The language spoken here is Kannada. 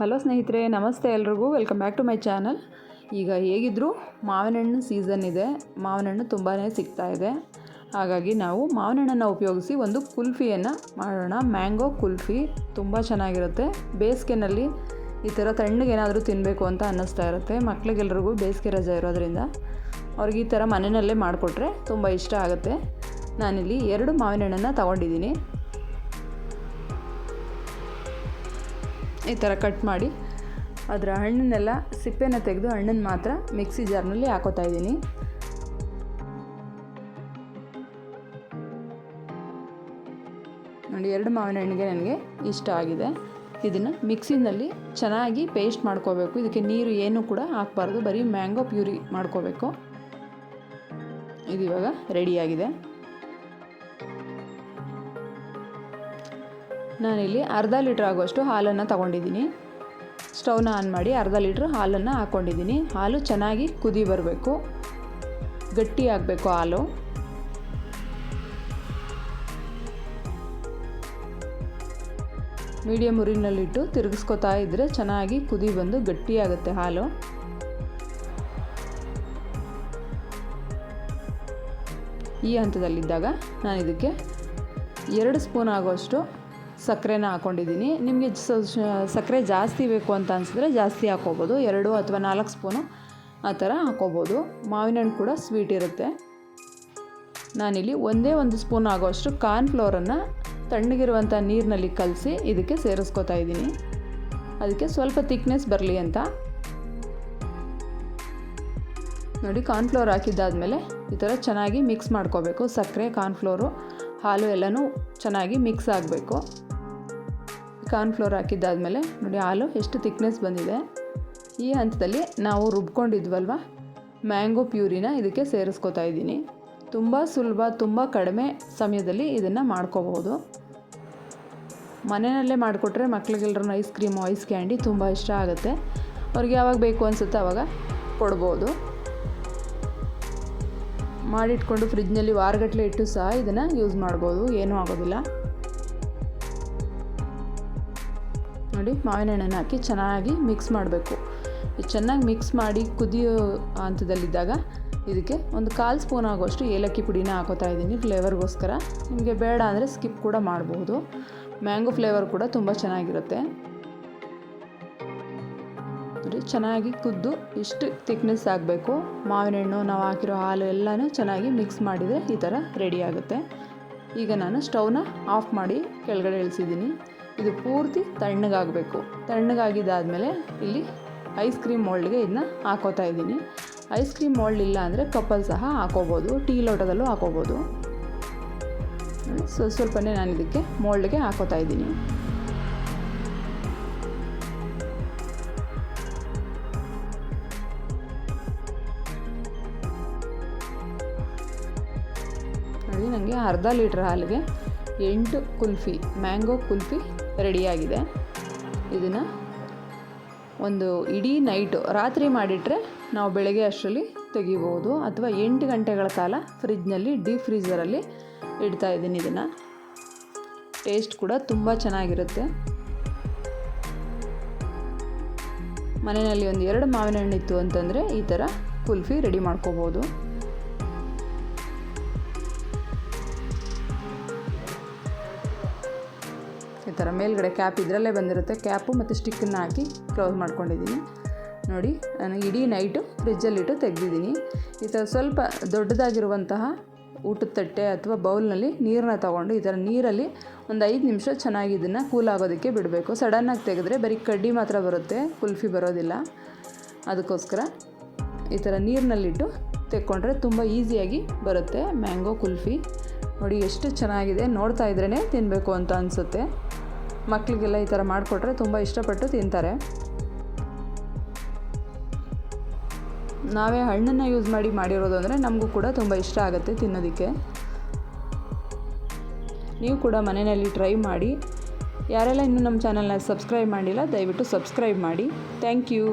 ಹಲೋ ಸ್ನೇಹಿತರೆ, ನಮಸ್ತೆ ಎಲ್ರಿಗೂ. Welcome back to my channel ಈಗ ಹೇಗಿದ್ದರೂ ಮಾವಿನ ಹಣ್ಣು ಸೀಸನ್ ಇದೆ. ಮಾವಿನ ಹಣ್ಣು ತುಂಬಾ ಸಿಗ್ತಾ ಇದೆ. ಹಾಗಾಗಿ ನಾವು ಮಾವಿನ ಹಣ್ಣನ್ನು ಉಪಯೋಗಿಸಿ ಒಂದು ಕುಲ್ಫಿಯನ್ನು ಮಾಡೋಣ. ಮ್ಯಾಂಗೋ ಕುಲ್ಫಿ ತುಂಬ ಚೆನ್ನಾಗಿರುತ್ತೆ. ಬೇಸಿಗೆನಲ್ಲಿ ಈ ಥರ ತಣ್ಣಗೆ ಏನಾದರೂ ತಿನ್ನಬೇಕು ಅಂತ ಅನ್ನಿಸ್ತಾ ಇರುತ್ತೆ. ಮಕ್ಳಿಗೆಲ್ರಿಗೂ ಬೇಸಿಗೆ ರಜೆ ಇರೋದ್ರಿಂದ ಅವ್ರಿಗೆ ಈ ಥರ ಮನೆಯಲ್ಲೇ ಮಾಡಿಕೊಟ್ರೆ ತುಂಬ ಇಷ್ಟ ಆಗುತ್ತೆ. ನಾನಿಲ್ಲಿ ಎರಡು ಮಾವಿನ ಹಣ್ಣನ್ನು ತಗೊಂಡಿದ್ದೀನಿ. ಈ ಥರ ಕಟ್ ಮಾಡಿ ಅದರ ಹಣ್ಣನ್ನೆಲ್ಲ ಸಿಪ್ಪೆನ ತೆಗೆದು ಹಣ್ಣನ್ನು ಮಾತ್ರ ಮಿಕ್ಸಿ ಜಾರ್ನಲ್ಲಿ ಹಾಕೋತಾ ಇದ್ದೀನಿ. ನೋಡಿ, ಎರಡು ಮಾವಿನ ಹಣ್ಣಿಗೆ ನನಗೆ ಇಷ್ಟ ಆಗಿದೆ. ಇದನ್ನು ಮಿಕ್ಸಿನಲ್ಲಿ ಚೆನ್ನಾಗಿ ಪೇಸ್ಟ್ ಮಾಡ್ಕೋಬೇಕು. ಇದಕ್ಕೆ ನೀರು ಏನು ಕೂಡ ಹಾಕ್ಬಾರ್ದು. ಬರೀ ಮ್ಯಾಂಗೋ ಪ್ಯೂರಿ ಮಾಡ್ಕೋಬೇಕು. ಇದು ಇವಾಗ ರೆಡಿಯಾಗಿದೆ ನಾನಿಲ್ಲಿ ಅರ್ಧ ಲೀಟ್ರ್ ಆಗುವಷ್ಟು ಹಾಲನ್ನು ತಗೊಂಡಿದ್ದೀನಿ. ಸ್ಟವ್ನ ಆನ್ ಮಾಡಿ ಅರ್ಧ ಲೀಟ್ರ್ ಹಾಲನ್ನು ಹಾಕ್ಕೊಂಡಿದ್ದೀನಿ ಹಾಲು ಚೆನ್ನಾಗಿ ಕುದಿ ಬರಬೇಕು. ಗಟ್ಟಿ ಆಗಬೇಕು ಹಾಲು. ಮೀಡಿಯಮ್ ಉರಿನಲ್ಲಿಟ್ಟು ತಿರುಗಿಸ್ಕೊತಾ ಇದ್ದರೆ ಚೆನ್ನಾಗಿ ಕುದಿ ಬಂದು ಗಟ್ಟಿಯಾಗುತ್ತೆ ಹಾಲು. ಈ ಹಂತದಲ್ಲಿದ್ದಾಗ ನಾನು ಇದಕ್ಕೆ ಎರಡು ಸ್ಪೂನ್ ಆಗುವಷ್ಟು ಸಕ್ಕರೆನ ಹಾಕ್ಕೊಂಡಿದ್ದೀನಿ ನಿಮಗೆ ಸಕ್ಕರೆ ಜಾಸ್ತಿ ಬೇಕು ಅಂತ ಅನಿಸಿದ್ರೆ ಜಾಸ್ತಿ ಹಾಕ್ಕೋಬೋದು. ಎರಡು ಅಥವಾ ನಾಲ್ಕು ಸ್ಪೂನು ಆ ಥರ ಹಾಕ್ಕೋಬೋದು. ಮಾವಿನ ಹಣ್ಣು ಕೂಡ ಸ್ವೀಟ್ ಇರುತ್ತೆ. ನಾನಿಲ್ಲಿ ಒಂದೇ ಒಂದು ಸ್ಪೂನ್ ಆಗೋಷ್ಟು ಕಾರ್ನ್ಫ್ಲೋರನ್ನು ತಣ್ಣಗಿರುವಂಥ ನೀರಿನಲ್ಲಿ ಕಲಸಿ ಇದಕ್ಕೆ ಸೇರಿಸ್ಕೊತಾ ಇದ್ದೀನಿ. ಅದಕ್ಕೆ ಸ್ವಲ್ಪ ತಿಕ್ನೆಸ್ ಬರಲಿ ಅಂತ. ನೋಡಿ, ಕಾರ್ನ್ ಫ್ಲೋರ್ ಹಾಕಿದ್ದಾದಮೇಲೆ ಈ ಥರ ಚೆನ್ನಾಗಿ ಮಿಕ್ಸ್ ಮಾಡ್ಕೋಬೇಕು. ಸಕ್ಕರೆ, ಕಾರ್ನ್ ಫ್ಲೋರು, ಹಾಲು ಎಲ್ಲನೂ ಚೆನ್ನಾಗಿ ಮಿಕ್ಸ್ ಆಗಬೇಕು. ಕಾರ್ನ್ಫ್ಲೋರ್ ಹಾಕಿದ್ದಾದಮೇಲೆ ನೋಡಿ ಹಾಲು ಎಷ್ಟು ತಿಕ್ನೆಸ್ ಬಂದಿದೆ. ಈ ಹಂತದಲ್ಲಿ ನಾವು ರುಬ್ಕೊಂಡಿದ್ವಲ್ವ? ಮ್ಯಾಂಗೋ ಪ್ಯೂರಿನ ಇದಕ್ಕೆ ಸೇರಿಸ್ಕೊತಾ ಇದ್ದೀನಿ. ತುಂಬ ಸುಲಭ, ತುಂಬ ಕಡಿಮೆ ಸಮಯದಲ್ಲಿ ಇದನ್ನು ಮಾಡ್ಕೋಬೋದು ಮನೆಯಲ್ಲೇ ಮಾಡಿಕೊಟ್ರೆ ಮಕ್ಳಿಗೆಲ್ಲರೂ ಐಸ್ ಕ್ರೀಮು ಐಸ್ ಕ್ಯಾಂಡಿ ತುಂಬ ಇಷ್ಟ ಆಗುತ್ತೆ. ಅವ್ರಿಗೆ ಯಾವಾಗ ಬೇಕು ಅನಿಸುತ್ತೆ ಆವಾಗ ಕೊಡ್ಬೋದು. ಮಾಡಿಟ್ಕೊಂಡು ಫ್ರಿಜ್ನಲ್ಲಿ ವಾರಗಟ್ಟಲೆ ಇಟ್ಟು ಸಹ ಇದನ್ನು ಯೂಸ್ ಮಾಡ್ಬೋದು. ಏನೂ ಆಗೋದಿಲ್ಲ. ನೋಡಿ ಮಾವಿನ ಹಾಕಿ ಚೆನ್ನಾಗಿ ಮಿಕ್ಸ್ ಮಾಡಬೇಕು. ಚೆನ್ನಾಗಿ ಮಿಕ್ಸ್ ಮಾಡಿ ಕುದಿಯೋ ಹಂತದಲ್ಲಿದ್ದಾಗ ಇದಕ್ಕೆ ಒಂದು ಕಾಲು ಸ್ಪೂನ್ ಆಗೋಷ್ಟು ಏಲಕ್ಕಿ ಪುಡಿನ ಹಾಕೋತಾ ಇದ್ದೀನಿ ಫ್ಲೇವರ್ಗೋಸ್ಕರ. ನಿಮಗೆ ಬೇಡ ಅಂದರೆ ಸ್ಕಿಪ್ ಕೂಡ ಮಾಡಬಹುದು ಮ್ಯಾಂಗೋ ಫ್ಲೇವರ್ ಕೂಡ ತುಂಬ ಚೆನ್ನಾಗಿರುತ್ತೆ. ಚೆನ್ನಾಗಿ ಕುದ್ದು ಇಷ್ಟು ತಿಕ್ನೆಸ್ ಆಗಬೇಕು. ಮಾವಿನ ಹಣ್ಣು, ನಾವು ಹಾಕಿರೋ ಹಾಲು ಎಲ್ಲನೂ ಚೆನ್ನಾಗಿ ಮಿಕ್ಸ್ ಮಾಡಿದರೆ ಈ ಥರ ರೆಡಿ ಆಗುತ್ತೆ. ಈಗ ನಾನು ಸ್ಟವ್ನ ಆಫ್ ಮಾಡಿ ಕೆಳಗಡೆ ಇಳಿಸಿದ್ದೀನಿ. ಇದು ಪೂರ್ತಿ ತಣ್ಣಗಾಗಬೇಕು. ತಣ್ಣಗಾಗಿದ್ದಾದಮೇಲೆ ಇಲ್ಲಿ ಐಸ್ ಕ್ರೀಮ್ ಮೋಲ್ಡ್ಗೆ ಇದನ್ನ ಹಾಕೋತಾ ಇದ್ದೀನಿ. ಐಸ್ ಕ್ರೀಮ್ ಮೋಲ್ಡ್ ಇಲ್ಲ ಅಂದರೆ ಕಪ್ಪಲ್ಲಿ ಸಹ ಹಾಕೋಬೋದು, ಟೀ ಲೋಟದಲ್ಲೂ ಹಾಕೋಬೋದು. ಸೊ ಸ್ವಲ್ಪನೇ ನಾನು ಇದಕ್ಕೆ ಮೋಲ್ಡ್ಗೆ ಹಾಕೋತಾ ಇದ್ದೀನಿ. ನನಗೆ ಅರ್ಧ ಲೀಟ್ರ್ ಹಾಲಿಗೆ ಎಂಟು ಕುಲ್ಫಿ, ಮ್ಯಾಂಗೋ ಕುಲ್ಫಿ ರೆಡಿಯಾಗಿದೆ. ಇದನ್ನು ಒಂದು ಇಡೀ ನೈಟು ರಾತ್ರಿ ಮಾಡಿಟ್ರೆ ನಾವು ಬೆಳಗ್ಗೆ ಅಷ್ಟರಲ್ಲಿ ತೆಗಿಬೋದು. ಅಥವಾ ಎಂಟು ಗಂಟೆಗಳ ಕಾಲ ಫ್ರಿಜ್ನಲ್ಲಿ ಡೀಪ್ ಫ್ರೀಝರಲ್ಲಿ ಇಡ್ತಾ ಇದ್ದೀನಿ ಇದನ್ನು. ಟೇಸ್ಟ್ ಕೂಡ ತುಂಬ ಚೆನ್ನಾಗಿರುತ್ತೆ. ಮನೆಯಲ್ಲಿ ಒಂದು ಎರಡು ಮಾವಿನ ಹಣ್ಣಿತ್ತು ಅಂತಂದರೆ ಈ ಥರ ಕುಲ್ಫಿ ರೆಡಿ ಮಾಡ್ಕೋಬೋದು. ಈ ಥರ ಮೇಲ್ಗಡೆ ಕ್ಯಾಪ್ ಇದರಲ್ಲೇ ಬಂದಿರುತ್ತೆ. ಕ್ಯಾಪು ಮತ್ತು ಸ್ಟಿಕ್ಕನ್ನು ಹಾಕಿ ಕ್ಲೋಸ್ ಮಾಡ್ಕೊಂಡಿದ್ದೀನಿ. ನೋಡಿ, ನಾನು ಇಡೀ ನೈಟು ಫ್ರಿಜ್ಜಲ್ಲಿಟ್ಟು ತೆಗೆದಿದ್ದೀನಿ. ಈ ಥರ ಸ್ವಲ್ಪ ದೊಡ್ಡದಾಗಿರುವಂತಹ ಊಟದ ತಟ್ಟೆ ಅಥವಾ ಬೌಲ್ನಲ್ಲಿ ನೀರನ್ನ ತೊಗೊಂಡು ಈ ಥರ ನೀರಲ್ಲಿ ಒಂದು ಐದು ನಿಮಿಷ ಚೆನ್ನಾಗಿ ಇದನ್ನು ಕೂಲ್ ಆಗೋದಕ್ಕೆ ಬಿಡಬೇಕು. ಸಡನ್ನಾಗಿ ತೆಗೆದ್ರೆ ಬರೀ ಕಡ್ಡಿ ಮಾತ್ರ ಬರುತ್ತೆ, ಕುಲ್ಫಿ ಬರೋದಿಲ್ಲ. ಅದಕ್ಕೋಸ್ಕರ ಈ ಥರ ನೀರಿನಲ್ಲಿಟ್ಟು ತೆಕ್ಕೊಂಡ್ರೆ ತುಂಬ ಈಸಿಯಾಗಿ ಬರುತ್ತೆ. ಮ್ಯಾಂಗೋ ಕುಲ್ಫಿ. ನೋಡಿ, ಎಷ್ಟು ಚೆನ್ನಾಗಿದೆ. ನೋಡ್ತಾ ಇದ್ರೇ ತಿನ್ನಬೇಕು ಅಂತ ಅನಿಸುತ್ತೆ. ಮಕ್ಕಳಿಗೆಲ್ಲ ಈ ಥರ ಮಾಡಿಕೊಟ್ರೆ ತುಂಬ ಇಷ್ಟಪಟ್ಟು ತಿಂತಾರೆ. ನಾವೇ ಹಣ್ಣನ್ನು ಯೂಸ್ ಮಾಡಿ ಮಾಡಿರೋದು ಅಂದರೆ ನಮಗೂ ಕೂಡ ತುಂಬ ಇಷ್ಟ ಆಗುತ್ತೆ ತಿನ್ನೋದಕ್ಕೆ. ನೀವು ಕೂಡ ಮನೆಯಲ್ಲಿ ಟ್ರೈ ಮಾಡಿ. ಯಾರೆಲ್ಲ ಇನ್ನೂ ನಮ್ಮ ಚಾನಲ್ನ ಸಬ್ಸ್ಕ್ರೈಬ್ ಮಾಡಿಲ್ಲ, ದಯವಿಟ್ಟು ಸಬ್ಸ್ಕ್ರೈಬ್ ಮಾಡಿ. Thank you.